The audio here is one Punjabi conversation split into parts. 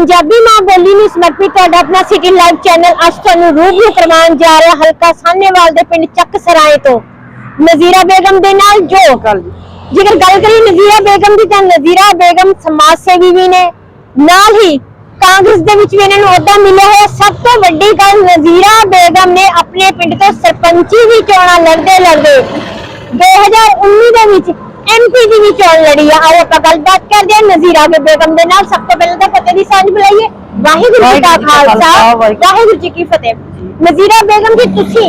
ਪੰਜਾਬੀ ਮਾਂ ਬੋਲੀ ਨੂੰ ਸਮਰਪਿਤ ਤੁਹਾਡਾ ਆਪਣਾ ਸਿਟੀ ਲਾਈਵ ਚੈਨਲ ਅੱਜ ਤੁਹਾਨੂੰ ਰੂਬਰੂ ਕਰਵਾਉਣ ਜਾ ਰਿਹਾ ਹਲਕਾ ਸਾਹਨੇਵਾਲ ਦੇ ਪਿੰਡ ਚੱਕ ਸਰਾਏ ਤੋਂ। ਨਜ਼ੀਰਾ ਬੇਗਮ ਦੇ ਨਾਲ ਜੋ ਜੇਕਰ ਗੱਲ ਕਰੀਏ ਨਜ਼ੀਰਾ ਬੇਗਮ ਦੀ ਤਾਂ ਨਜ਼ੀਰਾ ਬੇਗਮ ਸਮਾਜ ਸੇਵੀ ਵੀ ਨੇ। ਨਾਲ ਹੀ ਕਾਂਗਰਸ ਦੇ ਵਿੱਚ ਵੀ ਇਹਨਾਂ ਨੂੰ ਅਹੁਦਾ ਮਿਲਿਆ ਹੋਇਆ। ਸਭ ਤੋਂ ਵੱਡੀ ਗੱਲ ਨਜ਼ੀਰਾ ਬੇਗਮ ਨੇ ਆਪਣੇ ਪਿੰਡ ਤੋਂ ਸਰਪੰਚੀ ਦੀ ਚੋਣਾਂ ਲੜਦੇ ਲੜਦੇ 2019 ਦੇ ਵਿੱਚ ਐਮਪੀ ਦੀ ਵੀ ਚੋਣ ਲੜੀ ਆ? ਆਓ ਆਪਾਂ ਗੱਲਬਾਤ ਕਰਦੇ ਹਾਂ ਨਜ਼ੀਰਾ ਬੇਗਮ ਦੇ ਨਾਲ। ਸਭ ਤੋਂ ਪਹਿਲਾਂ ਤਾਂ ਫਤਿਹ ਦੀ ਸਾਂਝ ਬੁਲਾਈਏ। ਵਾਹਿਗੁਰੂ ਜੀ ਕਾ ਖਾਲਸਾ। ਵਾਹਿਗੁਰੂ ਜੀ ਕੀ ਫਤਿਹ। ਨਜ਼ੀਰਾ ਬੇਗਮ ਜੀ ਤੁਸੀਂ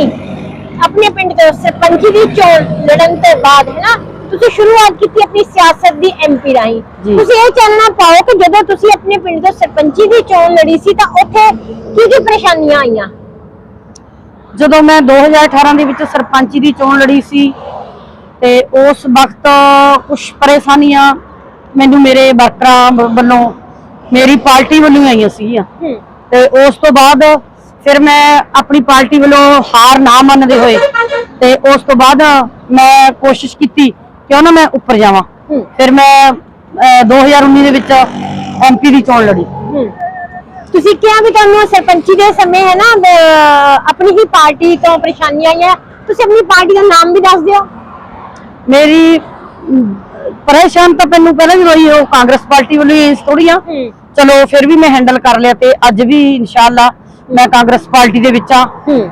ਆਪਣੇ ਪਿੰਡ ਤੋਂ ਸਰਪੰਚੀ ਦੀ ਚੋਣ ਲੜਨ ਤੋਂ ਬਾਅਦ ਹੈ ਨਾ ਤੁਸੀਂ ਸ਼ੁਰੂਆਤ ਕੀਤੀ ਆਪਣੀ ਸਿਆਸਤ ਦੀ ਐਮਪੀ ਰਾਹੀਂ। ਤੁਸੀਂ ਇਹ ਚਾਨਣਾ ਪਾਓ ਕਿ ਜਦੋਂ ਤੁਸੀਂ ਆਪਣੇ ਪਿੰਡ ਤੋਂ ਸਰਪੰਚੀ ਦੀ ਚੋਣ ਲੜੀ ਸੀ ਤਾਂ ਉੱਥੇ ਕੀ ਕੀ ਪਰੇਸ਼ਾਨੀਆਂ ਆਈਆਂ? ਜਦੋਂ ਮੈਂ 2018 ਦੇ ਵਿੱਚ ਸਰਪੰਚੀ ਦੀ ਚੋਣ ਲੜੀ ਸੀ ਤੇ ਉਸ ਵਕਤ ਕੁਝ ਪਰੇਸ਼ਾਨੀਆਂ ਮੈਨੂੰ ਮੇਰੇ ਵਰਕਰਾਂ ਵੱਲੋਂ ਮੇਰੀ ਪਾਰਟੀ ਵੱਲੋਂ ਆਈਆਂ ਸੀਗੀਆਂ। ਤੇ ਉਸ ਤੋਂ ਬਾਅਦ ਫਿਰ ਮੈਂ ਆਪਣੀ ਪਾਰਟੀ ਵੱਲੋਂ ਹਾਰ ਨਾ ਮੰਨਦੇ ਹੋਏ ਤੇ ਉਸ ਤੋਂ ਬਾਅਦ ਮੈਂ ਕੋਸ਼ਿਸ਼ ਕੀਤੀ ਕਿਉਂ ਨਾ ਮੈਂ ਉੱਪਰ ਜਾਵਾਂ। ਫਿਰ ਮੈਂ ਅਹ, 2019 ਦੇ ਵਿੱਚ ਐਮਪੀ ਦੀ ਚੋਣ ਲੜੀ। ਤੁਸੀਂ ਕਿਹਾ ਵੀ ਤੁਹਾਨੂੰ ਸਰਪੰਚੀ ਦੇ ਸਮੇਂ ਹੈ ਨਾ ਆਪਣੀ ਹੀ ਪਾਰਟੀ ਤੋਂ ਪਰੇਸ਼ਾਨੀਆਂ ਆਈਆਂ। ਤੁਸੀਂ ਆਪਣੀ ਪਾਰਟੀ ਦਾ ਨਾਮ ਵੀ ਦੱਸ ਦਿਓ। ਮੇਰੀ ਪਰੇਸ਼ਾਨ ਤਾਂ ਮੈਨੂੰ ਪਹਿਲਾਂ ਵੀ ਹੋਈ ਉਹ ਕਾਂਗਰਸ ਪਾਰਟੀ ਵੱਲੋਂ ਹੀ ਥੋੜੀਆਂ ਹੂੰ। ਚਲੋ ਫਿਰ ਵੀ ਮੈਂ ਹੈਂਡਲ ਕਰ ਲਿਆ ਤੇ ਅੱਜ ਵੀ ਇਨਸ਼ਾਅੱਲਾ ਮੈਂ ਕਾਂਗਰਸ ਪਾਰਟੀ ਦੇ ਵਿੱਚ ਆ।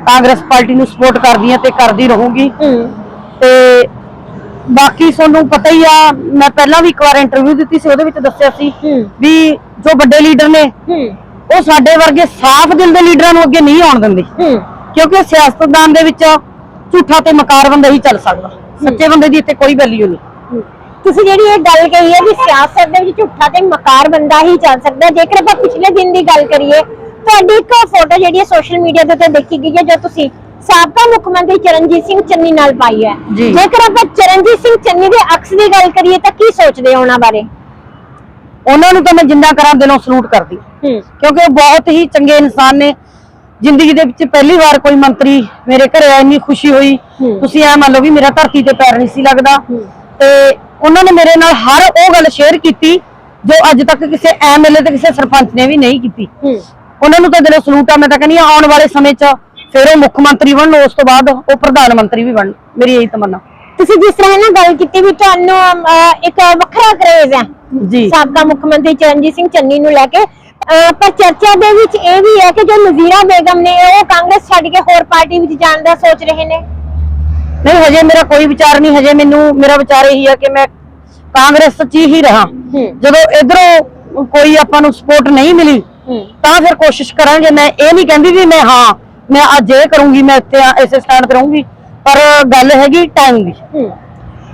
ਕਾਂਗਰਸ ਪਾਰਟੀ ਨੂੰ ਸਪੋਰਟ ਕਰਦੀ ਆ ਤੇ ਕਰਦੀ ਰਹੂੰਗੀ। ਤੇ ਬਾਕੀ ਤੁਹਾਨੂੰ ਪਤਾ ਹੀ ਆ ਮੈਂ ਪਹਿਲਾਂ ਵੀ ਇੱਕ ਵਾਰ ਇੰਟਰਵਿਊ ਦਿੱਤੀ ਸੀ ਉਹਦੇ ਵਿੱਚ ਦੱਸਿਆ ਸੀ ਵੀ ਜੋ ਵੱਡੇ ਲੀਡਰ ਨੇ ਉਹ ਸਾਡੇ ਵਰਗੇ ਸਾਫ਼ ਦਿਲ ਦੇ ਲੀਡਰਾਂ ਨੂੰ ਅੱਗੇ ਨਹੀਂ ਆਉਣ ਦਿੰਦੇ। ਕਿਉਂਕਿ ਸਿਆਸਤਦਾਨ ਦੇ ਵਿੱਚ ਝੂਠਾ ਤੇ ਮਕਾਰ ਬੰਦਾ ਹੀ ਚੱਲ ਸਕਦਾ। ਸੱਚੇ ਬੰਦੇ ਦੀ ਇੱਥੇ ਕੋਈ ਵੈਲਿਊ ਨਹੀਂ। ਤੁਸੀਂ ਜਿਹੜੀ ਇਹ ਗੱਲ ਕਹੀ ਹੈ ਵੀ ਸਿਆਸਤ ਦੇ ਵਿੱਚ ਝੂਠਾ ਤੇ ਮਕਾਰ ਬੰਦਾ ਹੀ ਚੱਲ ਸਕਦਾ। ਜੇਕਰ ਆਪਾਂ ਪਿਛਲੇ ਦਿਨ ਦੀ ਗੱਲ ਕਰੀਏ ਤੁਹਾਡੀ ਇੱਕ ਫੋਟੋ ਜਿਹੜੀ ਹੈ ਸੋਸ਼ਲ ਮੀਡੀਆ ਦੇ ਉੱਤੇ ਦੇਖੀ ਗਈ ਹੈ ਜੋ ਤੁਸੀਂ ਸਾਬਕਾ ਮੁੱਖ ਮੰਤਰੀ ਚਰਨਜੀਤ ਸਿੰਘ ਚੰਨੀ ਨਾਲ ਪਾਈ ਹੈ। ਜੇਕਰ ਆਪਾਂ ਚਰਨਜੀਤ ਸਿੰਘ ਚੰਨੀ ਦੇ ਅਕਸ ਦੀ ਗੱਲ ਕਰੀਏ ਤਾਂ ਕੀ ਸੋਚਦੇ ਹੋ ਉਹਨਾਂ ਬਾਰੇ ਉਹਨਾਂ ਨੂੰ ਤਾਂ ਮੈਂ ਜਿੰਨਾ ਕਰਾਂ ਦਿਲੋਂ ਸਲੂਟ ਕਰਦੀ ਕਿਉਂਕਿ ਉਹ ਬਹੁਤ ਹੀ ਚੰਗੇ ਇਨਸਾਨ ਨੇ ਜ਼ਿੰਦਗੀ ਦੇ ਵਿੱਚ ਪਹਿਲੀ ਵਾਰ ਕੋਈ ਮੰਤਰੀ ਮੇਰੇ ਘਰੇ ਆਇਆ ਇੰਨੀ ਖੁਸ਼ੀ ਹੋਈ। ਤੁਸੀਂ ਐ ਮੰਨ ਲਓ ਵੀ ਮੇਰਾ ਧਰਤੀ ਤੇ ਪੈਰ ਨਹੀਂ ਸੀ ਲੱਗਦਾ। ਤੇ ਉਹਨਾਂ ਨੇ ਮੇਰੇ ਨਾਲ ਹਰ ਉਹ ਗੱਲ ਸ਼ੇਅਰ ਕੀਤੀ ਜੋ ਅੱਜ ਤੱਕ ਕਿਸੇ ਐਮਐਲਏ ਤੇ ਕਿਸੇ ਸਰਪੰਚ ਨੇ ਵੀ ਨਹੀਂ ਕੀਤੀ। ਉਹਨਾਂ ਨੂੰ ਤਾਂ ਦਿਲੋਂ ਸਲੂਟ ਆ ਮੈਂ ਤਾਂ ਕਹਿੰਦੀ ਹਾਂ ਆਉਣ ਵਾਲੇ ਸਮੇਂ 'ਚ ਫਿਰ ਉਹ ਮੁੱਖ ਮੰਤਰੀ ਬਣਨ ਉਸ ਤੋਂ ਬਾਅਦ ਉਹ ਪ੍ਰਧਾਨ ਮੰਤਰੀ ਵੀ ਬਣਨ। ਮੇਰੀ ਇਹੀ ਤਮੰਨਾ। ਤੁਸੀਂ ਜਿਸ ਤਰ੍ਹਾਂ ਨਾ ਗੱਲ ਕੀਤੀ ਵੀ ਤੁਹਾਨੂੰ ਇੱਕ ਵੱਖਰਾ ਕਰੇਜ਼ ਹੈ ਜੀ। ਸਾਬਕਾ ਮੁੱਖ ਮੰਤਰੀ ਚਰਨਜੀਤ ਸਿੰਘ ਚੰਨੀ ਨੂੰ ਲੈ ਕੇ ਪਰ ਚਰਚਾ ਦੇ ਵਿੱਚ ਇਹ ਵੀ ਹੈ ਕਿ ਜੋ ਨਜ਼ੀਰਾ ਬੇਗਮ ਨੇ ਉਹ ਕਾਂਗਰਸ ਛੱਡ ਕੇ ਹੋਰ ਪਾਰਟੀ ਵਿੱਚ ਜਾਣ ਦਾ ਸੋਚ ਰਹੇ ਨੇ। ਨਹੀਂ ਹਜੇ ਮੇਰਾ ਕੋਈ ਵਿਚਾਰ ਨਹੀਂ ਹਜੇ ਮੈਨੂੰ ਮੇਰਾ ਵਿਚਾਰ ਇਹੀ ਆ ਕਿ ਮੈਂ ਕਾਂਗਰਸ 'ਚ ਹੀ ਰਹਾ। ਹੂੰ। ਜਦੋਂ ਇਧਰੋਂ ਕੋਈ ਆਪਾਂ ਨੂੰ ਸਪੋਰਟ ਨਹੀਂ ਮਿਲੀ ਹੂੰ। ਤਾਂ ਫਿਰ ਕੋਸ਼ਿਸ਼ ਕਰਾਂਗੇ। ਮੈਂ ਇਹ ਨਹੀਂ ਕਹਿੰਦੀ ਵੀ ਮੈਂ ਹਾਂ ਮੈਂ ਅੱਜ ਇਹ ਕਰੂੰਗੀ ਮੈਂ ਇੱਥੇ ਇਸੇ ਸਟੈਂਡ ਤੇ ਰਹੂੰਗੀ ਪਰ ਗੱਲ ਹੈਗੀ ਟਾਈਮ ਦੀ। ਹੂੰ।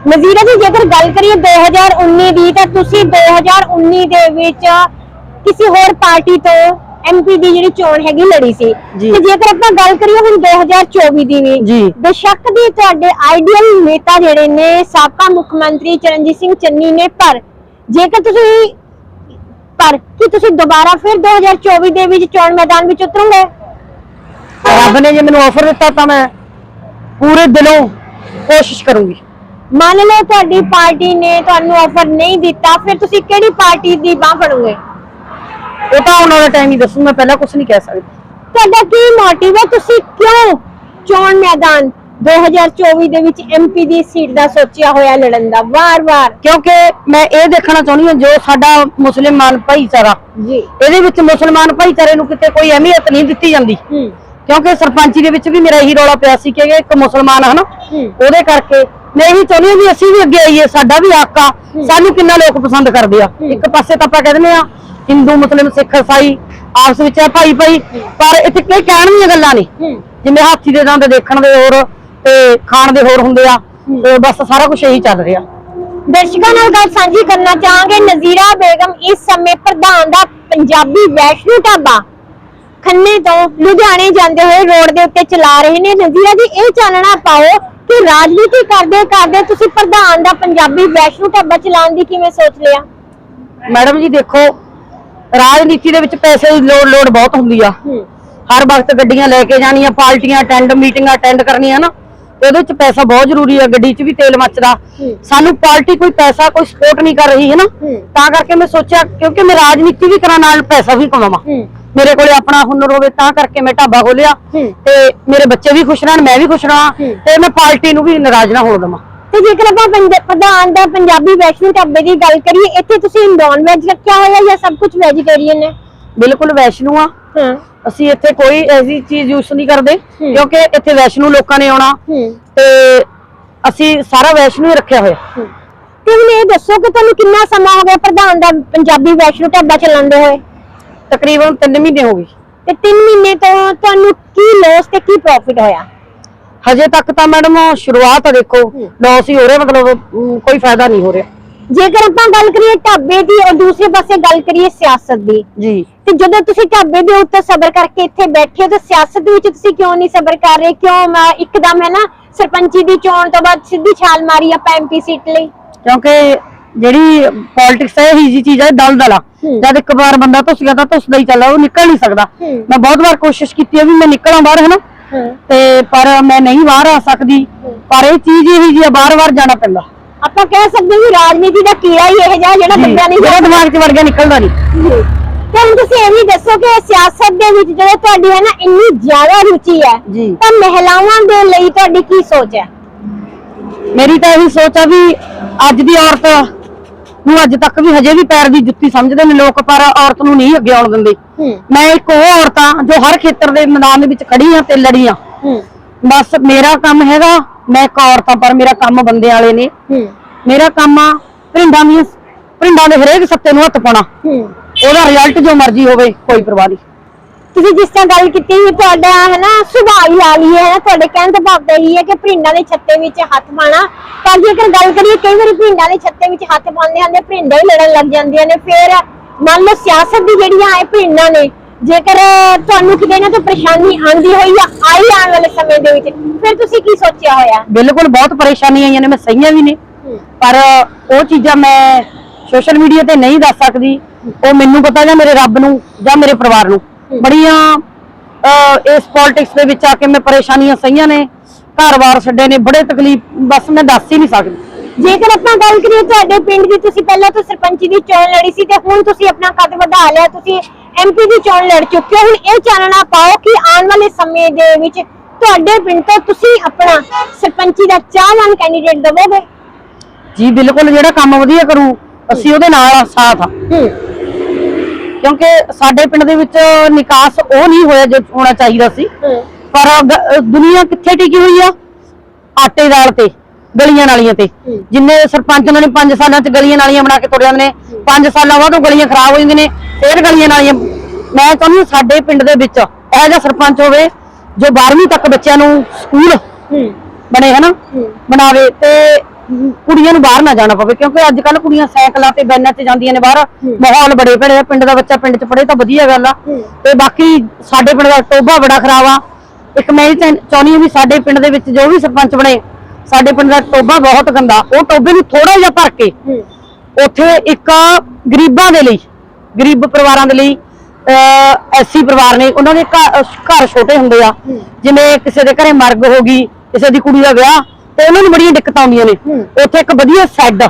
ਨਜ਼ੀਰਾ ਜੀ ਜੇਕਰ ਗੱਲ ਕਰੀਏ 2019 ਦੀ ਤਾਂ ਤੁਸੀਂ 2019 ਦੇ ਵਿੱਚ ਕਿਸੇ ਹੋਰ ਪਾਰਟੀ ਤੋਂ ਐਮਪੀ ਦੀ ਜਿਹੜੀ ਚੋਣ ਹੈਗੀ ਲੜੀ ਸੀ। ਤੇ ਜੇਕਰ ਆਪਾਂ ਗੱਲ ਕਰੀਏ ਹੁਣ 2024 ਦੀ ਵੀ। ਬੇਸ਼ੱਕ ਦੀ ਤੁਹਾਡੇ ਆਈਡੀਅਲ ਨੇਤਾ ਜਿਹੜੇ ਨੇ ਸਾਬਕਾ ਮੁੱਖ ਮੰਤਰੀ ਚਰਨਜੀਤ ਸਿੰਘ ਚੰਨੀ ਨੇ ਪਰ ਜੇਕਰ ਤੁਸੀਂ ਪਰ ਕੀ ਤੁਸੀਂ ਦੁਬਾਰਾ ਫਿਰ 2024 ਦੇ ਵਿੱਚ ਚੋਣ ਮੈਦਾਨ ਵਿੱਚ ਉਤਰੋਗੇ ਰੱਬ ਨੇ ਜੇ ਮੈਨੂੰ ਆਫਰ ਦਿੱਤਾ ਤਾਂ ਮੈਂ ਪੂਰੇ ਦਿਲੋਂ ਕੋਸ਼ਿਸ਼ ਕਰੂੰਗੀ ਮੰਨ ਲਓ ਤੁਹਾਡੀ ਪਾਰਟੀ ਨੇ ਤੁਹਾਨੂੰ ਆਫਰ ਨਹੀਂ ਦਿੱਤਾ ਫਿਰ ਤੁਸੀਂ ਕਿਹੜੀ ਪਾਰਟੀ ਦੀ ਬਾਹ ਫੜੋਗੇ ਉਹ ਤਾਂ ਆਉਣ ਵਾਲਾ ਟਾਈਮ ਹੀ ਦੱਸੂ ਮੈਂ ਪਹਿਲਾਂ ਕੁਝ ਨਹੀਂ ਕਹਿ ਸਕਦੀ। ਤੁਹਾਡਾ ਕੀ ਮੋਟਿਵ ਹੈ? ਤੁਸੀਂ ਕਿਉਂ ਚੋਣ ਮੈਦਾਨ? 2024 ਦੇ ਵਿੱਚ ਐਮਪੀ ਦੀ ਸੀਟ ਦਾ ਸੋਚਿਆ ਹੋਇਆ ਲੜਨ ਦਾ ਵਾਰ-ਵਾਰ। ਕਿਉਂਕਿ ਮੈਂ ਇਹ ਦੇਖਣਾ ਚਾਹੁੰਦੀ ਹਾਂ ਜੋ ਸਾਡਾ ਮੁਸਲਮਾਨ ਭਾਈਚਾਰਾ ਜੀ। ਇਹਦੇ ਵਿੱਚ ਮੁਸਲਮਾਨ ਭਾਈਚਾਰੇ ਨੂੰ ਕਿਤੇ ਕੋਈ ਅਹਿਮੀਅਤ ਨਹੀਂ ਦਿੱਤੀ ਜਾਂਦੀ। ਹੂੰ। ਕਿਉਂਕਿ ਸਰਪੰਚੀ ਦੇ ਵਿੱਚ ਵੀ ਮੇਰਾ ਇਹੀ ਰੌਲਾ ਪਿਆ ਸੀ ਕਿ ਇਹ ਇੱਕ ਮੁਸਲਮਾਨ ਹੈ ਨਾ ਹੂੰ। ਉਹਦੇ ਕਰਕੇ ਮੈਂ ਇਹੀ ਚਾਹੁੰਦੀ ਹਾਂ ਵੀ ਅਸੀਂ ਵੀ ਅੱਗੇ ਆਈਏ ਸਾਡਾ ਵੀ ਹੱਕ ਆ। ਸਾਨੂੰ ਕਿੰਨਾ ਲੋਕ ਪਸੰਦ ਕਰਦੇ ਆ। ਇੱਕ ਪਾਸੇ ਤਾਂ ਆਪਾਂ ਕਹਿ ਦਿੰਦੇ ਆ ਹਿੰਦੂ ਮੁਸਲਿਮ ਸਿੱਖ ਈਸਾਈ ਆਪਸ ਵਿੱਚ ਆ ਭਾਈ ਭਾਈ। ਪਰ ਇੱਥੇ ਕਈ ਕਹਿਣ ਦੀਆਂ ਗੱਲਾਂ ਨੇ ਹੂੰ। ਜਿਵੇਂ ਹਾਥੀ ਦੇ ਦੰਦ ਦੇਖਣ ਦੇ ਹੋਰ ਤੇ ਖਾਣ ਦੇ ਹੋਰ ਹੁੰਦੇ ਆ ਤੇ ਬਸ ਸਾਰਾ ਕੁਝ ਇਹੀ ਚੱਲ ਰਿਹਾ। ਦਰਸ਼ਕਾਂ ਨਾਲ ਗੱਲ ਸਾਂਝੀ ਕਰਨਾ ਚਾਹਾਂਗੇ। ਨਜ਼ੀਰਾ ਬੇਗਮ ਇਸ ਸਮੇਂ ਪ੍ਰਧਾਨ ਦਾ ਪੰਜਾਬੀ ਵੈਸ਼ਨੂ ਢਾਬਾ। ਖੰਨੇ ਤੋਂ ਲੁਧਿਆਣੇ ਜਾਂਦੇ ਹੋਏ ਰੋਡ ਦੇ ਉੱਤੇ ਚਲਾ ਰਹੇ ਨੇ। ਨਜ਼ੀਰਾ ਜੀ ਇਹ ਚਾਨਣਾ ਪਾਓ ਕਿ ਰਾਜਨੀਤੀ ਕਰਦੇ ਕਰਦੇ ਤੁਸੀਂ ਪ੍ਰਧਾਨ ਦਾ ਪੰਜਾਬੀ ਵੈਸ਼ਨੂ ਢਾਬਾ ਚਲਾਉਣ ਦੀ ਕਿਵੇਂ ਸੋਚ ਲਿਆ? ਮੈਡਮ ਜੀ ਦੇਖੋ ਰਾਜਨੀਤੀ ਦੇ ਵਿੱਚ ਪੈਸੇ ਦੀ ਲੋੜ ਲੋੜ ਬਹੁਤ ਹੁੰਦੀ ਆ ਹਰ ਵਕਤ ਗੱਡੀਆਂ ਲੈ ਕੇ ਜਾਣੀਆਂ ਪਾਰਟੀਆਂ ਅਟੈਂਡ ਮੀਟਿੰਗਾਂ ਅਟੈਂਡ ਕਰਨੀਆਂ ਨਾ ਤੇ ਉਹਦੇ ਚ ਪੈਸਾ ਬਹੁਤ ਜ਼ਰੂਰੀ ਆ ਗੱਡੀ 'ਚ ਵੀ ਤੇਲ ਮੱਚਦਾ। ਸਾਨੂੰ ਪਾਰਟੀ ਕੋਈ ਪੈਸਾ ਕੋਈ ਸਪੋਰਟ ਨਹੀਂ ਕਰ ਰਹੀ ਹੈ ਨਾ। ਤਾਂ ਕਰਕੇ ਮੈਂ ਸੋਚਿਆ ਕਿਉਂਕਿ ਮੈਂ ਰਾਜਨੀਤੀ ਵੀ ਕਰਾਂ ਨਾਲ ਪੈਸਾ ਵੀ ਕਮਾਵਾਂ ਮੇਰੇ ਕੋਲੇ ਆਪਣਾ ਹੁਨਰ ਹੋਵੇ ਤਾਂ ਕਰਕੇ ਮੈਂ ਢਾਬਾ ਖੋਲਿਆ। ਤੇ ਮੇਰੇ ਬੱਚੇ ਵੀ ਖੁਸ਼ ਰਹਿਣ ਮੈਂ ਵੀ ਖੁਸ਼ ਰਹਾਂ। ਤੇ ਮੈਂ ਪਾਰਟੀ ਨੂੰ ਵੀ ਨਾਰਾਜ਼ ਨਾ ਹੋਣ ਦੇਵਾਂ ਤੇ ਜੇਕਰ ਆਪਾਂ ਪ੍ਰਧਾਨ ਦਾ ਪੰਜਾਬੀ ਵੈਸ਼ਨੂ ਢਾਬੇ ਦੀ ਗੱਲ ਕਰੀਏ ਇੱਥੇ ਤੁਸੀਂ ਨੌਨ ਵੈਜ ਰੱਖਿਆ ਹੋਇਆ ਜਾਂ ਸਭ ਕੁਝ ਵੈਜੀਟੇਰੀਅਨ ਹੈ? ਬਿਲਕੁਲ ਵੈਸ਼ਨੂ ਆ। ਹਾਂ। ਅਸੀਂ ਇੱਥੇ ਕੋਈ ਐਸੀ ਚੀਜ਼ ਯੂਜ਼ ਨਹੀਂ ਕਰਦੇ। ਕਿਉਂਕਿ ਇੱਥੇ ਵੈਸ਼ਨੂ ਲੋਕਾਂ ਨੇ ਆਉਣਾ। ਤੇ ਅਸੀਂ ਸਾਰਾ ਵੈਸ਼ਨੂ ਹੀ ਰੱਖਿਆ ਹੋਇਆ। ਤੇ ਹੁਣ ਇਹ ਦੱਸੋ ਕਿ ਤੁਹਾਨੂੰ ਕਿੰਨਾ ਸਮਾਂ ਹੋ ਗਿਆ ਪ੍ਰਧਾਨ ਦਾ ਪੰਜਾਬੀ ਵੈਸ਼ਨੂ ਢਾਬਾ ਚਲਾਉਂਦੇ ਹੋਏ? ਤਕਰੀਬਨ 3 ਮਹੀਨੇ ਹੋ ਗਏ। ਤੇ 3 ਮਹੀਨੇ ਤੋਂ ਤੁਹਾਨੂੰ ਕੀ ਲੋਸ ਤੇ ਕੀ ਪ੍ਰੋਫਿਟ ਹੋਇਆ? ਹਜੇ ਤੱਕ ਤਾਂ ਮੈਡਮ ਸ਼ੁਰੂਆਤ ਆ ਦੇਖੋ। ਲਾਸ ਹੀ ਹੋ ਰਿਹਾ ਮਤਲਬ ਕੋਈ ਫਾਇਦਾ ਨਹੀਂ ਹੋ ਰਿਹਾ। ਜੇਕਰ ਆਪਾਂ ਗੱਲ ਕਰੀਏ ਢਾਬੇ ਦੀ ਔਰ ਦੂਸਰੇ ਪਾਸੇ ਗੱਲ ਕਰੀਏ ਸਿਆਸਤ ਦੀ ਜੀ। ਤੇ ਜਦੋਂ ਤੁਸੀਂ ਢਾਬੇ ਦੇ ਉੱਤੇ ਸਬਰ ਕਰਕੇ ਇੱਥੇ ਬੈਠੇ ਹੋ ਤਾਂ ਸਿਆਸਤ ਵਿੱਚ ਤੁਸੀਂ ਕਿਉਂ ਨਹੀਂ ਸਬਰ ਕਰ ਰਹੇ? ਕਿਉਂ ਮੈਂ ਇੱਕਦਮ ਹੈ ਨਾ ਸਰਪੰਚੀ ਦੀ ਚੋਣ ਤੋਂ ਬਾਅਦ ਸਿੱਧੀ ਛਾਲ ਮਾਰੀ ਆਪਾਂ ਐਮਪੀ ਸੀਟ ਲਈ? ਕਿਉਂਕਿ ਜਿਹੜੀ ਪੋਲਿਟਿਕਸ ਹੈ ਇਹੀ ਜੀ ਚੀਜ਼ ਹੈ ਦਲ ਦਲਾ ਹੂੰ। ਜਦ ਇੱਕ ਵਾਰ ਬੰਦਾ ਧੁੱਸ ਗਿਆ ਤਾਂ ਧੁੱਸਦਾ ਹੀ ਚੱਲਦਾ ਉਹ ਨਿਕਲ ਨਹੀਂ ਸਕਦਾ। ਮੈਂ ਬਹੁਤ ਵਾਰ ਕੋਸ਼ਿਸ਼ ਕੀਤੀ ਹੈ ਵੀ ਮੈਂ ਨਿਕਲਾਂ ਬਾਹਰ ਹੈ ਨਾ? ਹਾਂ ਤੇ ਪਰ ਮੈਂ ਨਹੀਂ ਬਾਹਰ ਆ ਸਕਦੀ ਪਰ ਇਹ ਚੀਜ਼ ਇਹੀ ਜੀ ਬਾਰ-ਬਾਰ ਜਾਣਾ ਪੈਂਦਾ। ਆਪਾਂ ਕਹਿ ਸਕਦੇ ਹਾਂ ਰਾਜਨੀਤੀ ਦਾ ਕੀੜਾ ਹੀ ਇਹ ਜਿਹਾ ਜਿਹੜਾ ਬੰਦਾ ਨਹੀਂ ਜਿਹੜਾ ਦਿਮਾਗ 'ਚ ਵੜ ਗਿਆ ਨਿਕਲਦਾ ਨਹੀਂ। ਤੇ ਹੁਣ ਤੁਸੀਂ ਇਹ ਵੀ ਦੱਸੋ ਕਿ ਸਿਆਸਤ ਦੇ ਵਿੱਚ ਜਦੋਂ ਤੁਹਾਡੀ ਹੈ ਨਾ ਇੰਨੀ ਜ਼ਿਆਦਾ ਰੁਚੀ ਹੈ। ਤਾਂ ਮਹਿਲਾਵਾਂ ਦੇ ਲਈ ਤੁਹਾਡੀ ਕੀ ਸੋਚ ਹੈ? ਮੇਰੀ ਤਾਂ ਇਹੀ ਸੋਚ ਆ ਵੀ ਅੱਜ ਦੀ ਔਰਤ ਨੂੰ ਅੱਜ ਤੱਕ ਵੀ ਹਜੇ ਵੀ ਪੈਰ ਦੀ ਜੁੱਤੀ ਸਮਝਦੇ ਨੇ ਲੋਕ ਪਰ ਔਰਤ ਨੂੰ ਨਹੀਂ ਅੱਗੇ ਆਉਣ ਦਿੰਦੇ। ਮੈਂ ਇੱਕ ਉਹ ਔਰਤ ਆ ਜੋ ਹਰ ਖੇਤਰ ਦੇ ਮੈਦਾਨ ਦੇ ਵਿੱਚ ਖੜੀ ਆ ਤੇ ਲੜੀ ਆ ਬਸ ਮੇਰਾ ਕੰਮ ਹੈਗਾ ਮੈਂ ਇੱਕ ਔਰਤ ਆ ਪਰ ਮੇਰਾ ਕੰਮ ਬੰਦੇ ਵਾਲੇ ਨੇ। ਮੇਰਾ ਕੰਮ ਆ ਭਿੰਡਾਂ ਦੀਆਂ ਭਿੰਡਾਂ ਦੇ ਹਰੇਕ ਸੱਤੇ ਨੂੰ ਹੱਥ ਪਾਉਣਾ। ਉਹਦਾ ਰਿਜ਼ਲਟ ਜੋ ਮਰਜ਼ੀ ਹੋਵੇ ਕੋਈ ਪਰਵਾਹ ਨਹੀਂ। ਤੁਸੀਂ ਜਿਸ ਤਰ੍ਹਾਂ ਗੱਲ ਕੀਤੀ ਵੀ ਤੁਹਾਡਾ ਹੈ ਨਾ ਸੁਭਾਅ ਹੀ ਲਾ ਲਈਏ ਹੈ ਤੁਹਾਡੇ ਕਹਿਣ ਦਾ ਭਾਵ ਇਹੀ ਹੈ ਕਿ ਭਿੰਡਾਂ ਦੇ ਛੱਤੇ ਵਿੱਚ ਹੱਥ ਪਾਣਾ ਪਰ ਜੇਕਰ ਗੱਲ ਕਰੀਏ ਕਈ ਵਾਰੀ ਭਿੰਡਾਂ ਦੇ ਛੱਤੇ ਵਿੱਚ ਹੱਥ ਪਾਉਂਦੇ ਹਨ ਤੇ ਭਿੰਡਾਂ ਹੀ ਲੜਨ ਲੱਗ ਜਾਂਦੀਆਂ ਨੇ। ਫਿਰ ਮੰਨ ਲਓ ਸਿਆਸਤ ਦੀ ਜਿਹੜੀਆਂ ਇਹ ਭਿੰਡਾਂ ਨੇ ਜੇਕਰ ਤੁਹਾਨੂੰ ਕਿਤੇ ਨਾ ਤੇ ਪਰੇਸ਼ਾਨੀ ਆਂਦੀ ਹੋਈ ਜਾਂ ਆਈ ਆਉਣ ਵਾਲੇ ਸਮੇਂ ਦੇ ਵਿੱਚ ਫਿਰ ਤੁਸੀਂ ਕੀ ਸੋਚਿਆ ਹੋਇਆ? ਬਿਲਕੁਲ ਬਹੁਤ ਪਰੇਸ਼ਾਨੀਆਂ ਆਈਆਂ ਨੇ ਮੈਂ ਸਹੀਆਂ ਵੀ ਨੇ। ਪਰ ਉਹ ਚੀਜ਼ਾਂ ਮੈਂ ਸੋਸ਼ਲ ਮੀਡੀਆ ਤੇ ਨਹੀਂ ਦੱਸ ਸਕਦੀ। ਉਹ ਮੈਨੂੰ ਪਤਾ ਜਾਂ ਮੇਰੇ ਰੱਬ ਨੂੰ ਜਾਂ ਮੇਰੇ ਪਰਿਵਾਰ ਨੂੰ। ਬੜੀਆਂ ਇਸ ਪੋਲਿਟਿਕਸ ਦੇ ਵਿੱਚ ਆ ਕੇ ਮੈਂ ਪਰੇਸ਼ਾਨੀਆਂ ਸਹੀਆਂ ਨੇ। ਘਰ-ਬਾਰ ਛੱਡੇ ਨੇ ਬੜੇ ਤਕਲੀਫ ਬਸ ਮੈਂ ਦੱਸ ਹੀ ਨਹੀਂ ਸਕਦੀ। ਜੇਕਰ ਆਪਾਂ ਗੱਲ ਕਰੀਏ ਤੁਹਾਡੇ ਪਿੰਡ ਦੀ ਤੁਸੀਂ ਪਹਿਲਾਂ ਤੋਂ ਸਰਪੰਚੀ ਦੀ ਚੋਣ ਲੜੀ ਸੀ ਤੇ ਹੁਣ ਤੁਸੀਂ ਆਪਣਾ ਕੱਦ ਵਧਾ ਲਿਆ? ਤੁਸੀਂ ਐਮਪੀ ਦੀ ਚੋਣ ਲੜ ਚੁੱਕੇ ਹੋ। ਹੁਣ ਇਹ ਚਾਨਣਾ ਪਾਓ ਕਿ ਆਉਣ ਵਾਲੇ ਸਮੇਂ ਦੇ ਵਿੱਚ ਤੁਹਾਡੇ ਪਿੰਡ ਤੋਂ ਤੁਸੀਂ ਆਪਣਾ ਸਰਪੰਚੀ ਦਾ ਚਾਹਵਾਨ ਕੈਂਡੀਡੇਟ ਦਵੋਗੇ? ਜੀ ਬਿਲਕੁਲ ਜਿਹੜਾ ਕੰਮ ਵਧੀਆ ਕਰੂ ਅਸੀਂ ਉਹਦੇ ਨਾਲ ਸਾਥ ਆ। ਹੂੰ। ਕਿਉਂਕਿ ਸਾਡੇ ਪਿੰਡ ਦੇ ਵਿੱਚ ਨਿਕਾਸ ਉਹ ਨਹੀਂ ਹੋਇਆ ਜੋ ਹੋਣਾ ਚਾਹੀਦਾ ਸੀ। ਪਰ ਗ- ਦੁਨੀਆ ਕਿੱਥੇ ਟਿਕੀ ਹੋਈ ਆ? ਆਟੇ ਦਾਲ ਤੇ ਗਲੀਆਂ ਨਾਲੀਆਂ ਤੇ। ਜਿੰਨੇ ਸਰਪੰਚ ਉਹਨਾਂ ਨੇ 5 ਸਾਲਾਂ ਚ ਗਲੀਆਂ ਨਾਲੀਆਂ ਬਣਾ ਕੇ ਜਾਂਦੇ ਨੇ 5 ਸਾਲਾਂ ਬਾਅਦ ਉਹ ਗਲੀਆਂ ਖਰਾਬ ਹੋ ਜਾਂਦੀਆਂ ਨੇ ਫੇਰ ਗਲੀਆਂ ਨਾਲੀਆਂ ਮੈਂ ਚਾਹੁੰਦੀ ਹਾਂ ਸਾਡੇ ਪਿੰਡ ਦੇ ਵਿੱਚ ਇਹੋ ਜਿਹਾ ਸਰਪੰਚ ਹੋਵੇ ਜੋ 12ਵੀਂ ਤੱਕ ਬੱਚਿਆਂ ਨੂੰ ਸਕੂਲ ਬਣੇ ਹਨਾ। ਬਣਾਵੇ ਤੇ ਕੁੜੀਆਂ ਨੂੰ ਬਾਹਰ ਨਾ ਜਾਣਾ ਪਵੇ ਕਿਉਂਕਿ ਅੱਜ ਕੱਲ ਕੁੜੀਆਂ ਸਾਈਕਲਾਂ ਤੇ ਬੈਨਾਂ ਤੇ ਜਾਂਦੀਆਂ ਨੇ ਬਾਹਰ ਮਾਹੌਲ ਬੜੇ ਭੜੇ ਪਿੰਡ ਦਾ ਬੱਚਾ ਪਿੰਡ 'ਚ ਪੜੇ ਤਾਂ ਵਧੀਆ ਗੱਲ ਆ। ਤੇ ਬਾਕੀ ਸਾਡੇ ਪਿੰਡ ਦਾ ਟੋਭਾ ਬੜਾ ਖਰਾਬ ਆ। ਇੱਕ ਮੈਂ ਚਾਹੁੰਦੀ ਹਾਂ ਵੀ ਸਾਡੇ ਪਿੰਡ ਦੇ ਵਿੱਚ ਜੋ ਵੀ ਸਰਪੰਚ ਬਣੇ ਸਾਡੇ ਪਿੰਡ ਦਾ ਟੋਭਾ ਬਹੁਤ ਗੰਦਾ। ਉਹ ਟੋਭੇ ਨੂੰ ਥੋੜਾ ਜਿਹਾ ਭਰ ਕੇ ਉੱਥੇ ਇੱਕ ਗਰੀਬਾਂ ਦੇ ਲਈ ਗਰੀਬ ਪਰਿਵਾਰਾਂ ਦੇ ਲਈ ਐਸੀ ਪਰਿਵਾਰ ਨੇ ਉਹਨਾਂ ਦੇ ਘਰ ਘਰ ਛੋਟੇ ਹੁੰਦੇ ਆ। ਜਿਵੇਂ ਕਿਸੇ ਦੇ ਘਰੇ ਮਰਗ ਹੋ ਗਈ ਕਿਸੇ ਦੀ ਕੁੜੀ ਦਾ ਵਿਆਹ ਤੇ ਉਹਨਾਂ ਨੂੰ ਬੜੀਆਂ ਦਿੱਕਤਾਂ ਆਉਂਦੀਆਂ ਨੇ। ਉੱਥੇ ਇੱਕ ਵਧੀਆ ਸੈੱਡ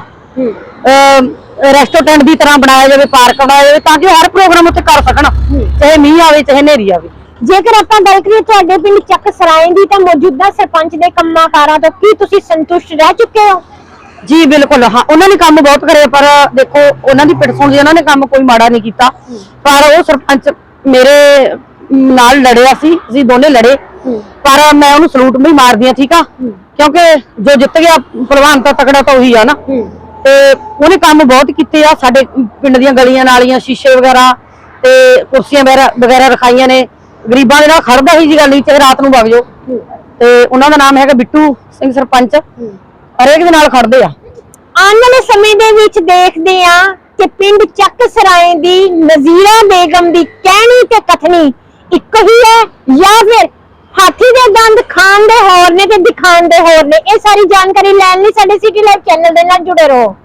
ਰੈਸਟੋਰੈਂਟ ਦੀ ਤਰ੍ਹਾਂ ਬਣਾਇਆ ਜਾਵੇ ਪਾਰਕ ਬਣਾਇਆ ਜਾਵੇ ਤਾਂ ਕਿ ਹਰ ਪ੍ਰੋਗਰਾਮ ਉੱਥੇ ਕਰ ਸਕਣ। ਚਾਹੇ ਮੀਂਹ ਆਵੇ ਚਾਹੇ ਹਨੇਰੀ ਆਵੇ। ਜੇਕਰ ਆਪਾਂ ਗੱਲ ਕਰੀਏ ਤੁਹਾਡੇ ਪਿੰਡ ਚੱਕ ਸਰਾਏ ਦੀ ਤਾਂ ਮੌਜੂਦਾ ਸਰਪੰਚ ਦੇ ਕੰਮਾਂ ਕਾਰਾਂ ਤੋਂ ਕੀ ਤੁਸੀਂ ਸੰਤੁਸ਼ਟ ਰਹਿ ਚੁੱਕੇ ਹੋ? ਜੀ ਬਿਲਕੁਲ ਹਾਂ ਉਹਨਾਂ ਨੇ ਕੰਮ ਬਹੁਤ ਕਰੇ ਪਰ ਦੇਖੋ ਉਹਨਾਂ ਦੀ ਪਿੱਠ ਸੁਣਦੀ ਉਹਨਾਂ ਨੇ ਕੰਮ ਕੋਈ ਮਾੜਾ ਨਹੀਂ ਕੀਤਾ। ਪਰ ਉਹ ਸਰਪੰਚ ਮੇਰੇ ਨਾਲ ਲੜਿਆ ਸੀ ਅਸੀਂ ਦੋਨੇ ਲੜੇ। ਪਰ ਮੈਂ ਉਹਨੂੰ ਸਲੂਟ ਵੀ ਮਾਰਦੀ ਆ ਠੀਕ ਆ? ਕਿਉਂਕਿ ਜੋ ਜਿੱਤ ਗਿਆ ਪ੍ਰਵਾਨ ਤਾਂ ਤਕੜਾ ਤਾਂ ਉਹੀ ਆ ਨਾ। ਤੇ ਉਹਨੇ ਕੰਮ ਬਹੁਤ ਕੀਤੇ ਆ ਸਾਡੇ ਪਿੰਡ ਦੀਆਂ ਗਲੀਆਂ ਨਾਲੀਆਂ ਸ਼ੀਸ਼ੇ ਵਗੈਰਾ ਤੇ ਕੁਰਸੀਆਂ ਵਗੈਰਾ ਵਗੈਰਾ ਰਖਾਈਆਂ ਨੇ। ਗਰੀਬਾਂ ਦੇ ਨਾਲ ਖੜਦਾ ਹੀ ਜੀ ਗੱਲ ਚਾਹੇ ਰਾਤ ਨੂੰ ਵਗ ਜਾਓ। ਤੇ ਉਹਨਾਂ ਦਾ ਨਾਮ ਹੈਗਾ ਬਿੱਟੂ ਸਿੰਘ ਸਰਪੰਚ। ਹਰੇਕ ਦੇ ਨਾਲ ਖੜਦੇ ਆ। ਆਉਣ ਵਾਲੇ ਸਮੇਂ ਦੇ ਵਿੱਚ ਦੇਖਦੇ ਆ ਕਿ ਪਿੰਡ ਚੱਕ ਸਰਾਏ ਦੀ ਨਜ਼ੀਰਾ ਬੇਗਮ ਦੀ ਕਹਿਣੀ ਤੇ ਕਥਨੀ ਇੱਕ ਹੀ ਹੈ, ਜਾਂ ਫਿਰ ਹਾਥੀ ਦੇ ਦੰਦ ਖਾਣ ਦੇ ਹੋਰ ਨੇ ਤੇ ਦਿਖਾਣ ਦੇ ਹੋਰ ਨੇ। ਇਹ ਸਾਰੀ ਜਾਣਕਾਰੀ ਲੈਣ ਲਈ ਸਾਡੇ ਸਿਟੀ ਲਾਈਵ ਚੈਨਲ ਦੇ ਨਾਲ ਜੁੜੇ ਰਹੋ।